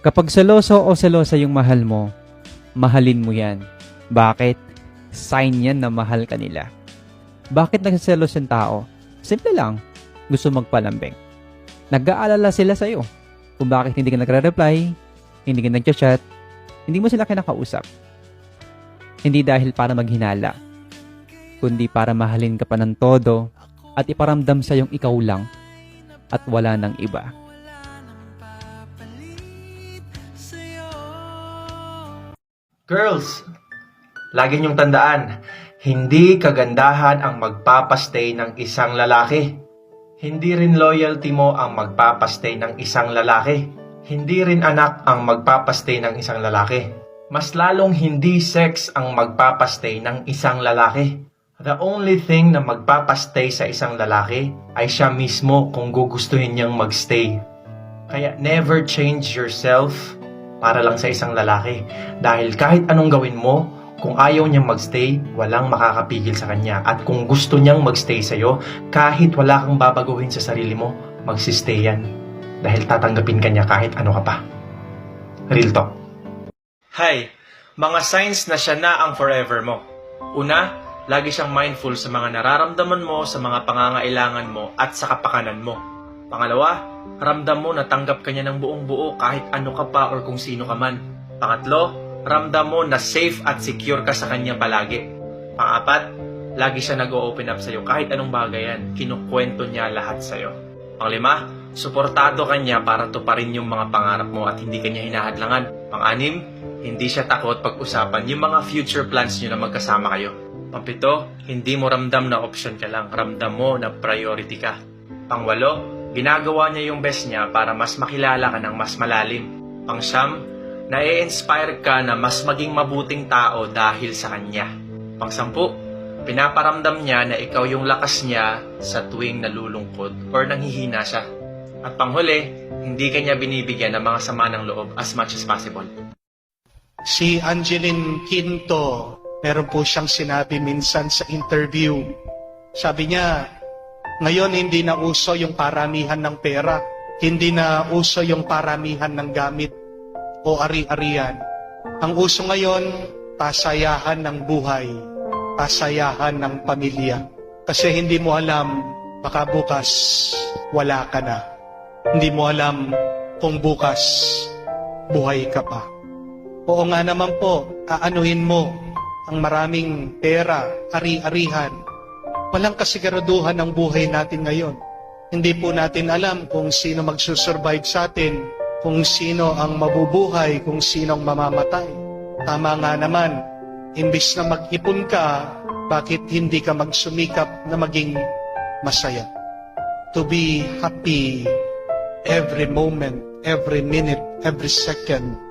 Kapag seloso o selosa yung mahal mo, mahalin mo yan. Bakit? Sign yan na mahal ka nila. Bakit nagsiselos yung tao? Simple lang. Gusto magpalambing. Nag-aalala sila sa'yo. Kung bakit hindi ka nagre-reply, hindi ka nag-chat, hindi mo sila kinakausap. Hindi dahil para maghinala, kundi para mahalin ka pa ng todo at iparamdam sa yung ikaw lang at wala ng iba. Girls, lagi niyong tandaan, hindi kagandahan ang magpapastay ng isang lalaki. Hindi rin loyalty mo ang magpapastay ng isang lalaki. Hindi rin anak ang magpapastay ng isang lalaki. Mas lalong hindi sex ang magpapastay ng isang lalaki. The only thing na magpapastay sa isang lalaki ay siya mismo kung gugustuhin niyang magstay. Kaya never change yourself para lang sa isang lalaki. Dahil kahit anong gawin mo, kung ayaw niyang magstay, walang makakapigil sa kanya. At kung gusto niyang magstay sa'yo, kahit wala kang babaguhin sa sarili mo, magsistay yan. Dahil tatanggapin ka niya kahit ano ka pa. Real talk. Hi! Mga signs na siya na ang forever mo. Una, lagi siyang mindful sa mga nararamdaman mo, sa mga pangangailangan mo, at sa kapakanan mo. Pangalawa, ramdam mo na tanggap ka niya ng buong buo kahit ano ka pa or kung sino ka man. Pangatlo, ramdam mo na safe at secure ka sa kanya palagi. Pangapat, lagi siya nag-open up sa'yo kahit anong bagay yan. Kinukwento niya lahat sa'yo. Panglima, suportado ka niya para tuparin yung mga pangarap mo at hindi ka niya hinahadlangan. Panganim, hindi siya takot pag-usapan yung mga future plans niyo na magkasama kayo. Pampito, hindi mo ramdam na option ka lang. Ramdam mo na priority ka. Pangwalo, ginagawa niya yung best niya para mas makilala ka ng mas malalim. Pangsyam, na-inspire ka na mas maging mabuting tao dahil sa kanya. Pangsampu, pinaparamdam niya na ikaw yung lakas niya sa tuwing nalulungkot or nanghihina siya. At panghuli, hindi ka niya binibigyan ng mga sama ng loob as much as possible. Si Angeline Quinto, meron po siyang sinabi minsan sa interview. Sabi niya, ngayon hindi na uso yung paramihan ng pera, hindi na uso yung paramihan ng gamit o ari-arian. Ang uso ngayon, pasayahan ng buhay, pasayahan ng pamilya. Kasi hindi mo alam, baka bukas wala ka na. Hindi mo alam kung bukas buhay ka pa. Oo nga naman po, aanuhin mo ang maraming pera, ari-arihan. Walang kasiguraduhan ng buhay natin ngayon. Hindi po natin alam kung sino magsusurvive sa atin, kung sino ang mabubuhay, kung sino ang mamamatay. Tama nga naman, imbis na mag-ipon ka, bakit hindi ka magsumikap na maging masaya? To be happy every moment, every minute, every second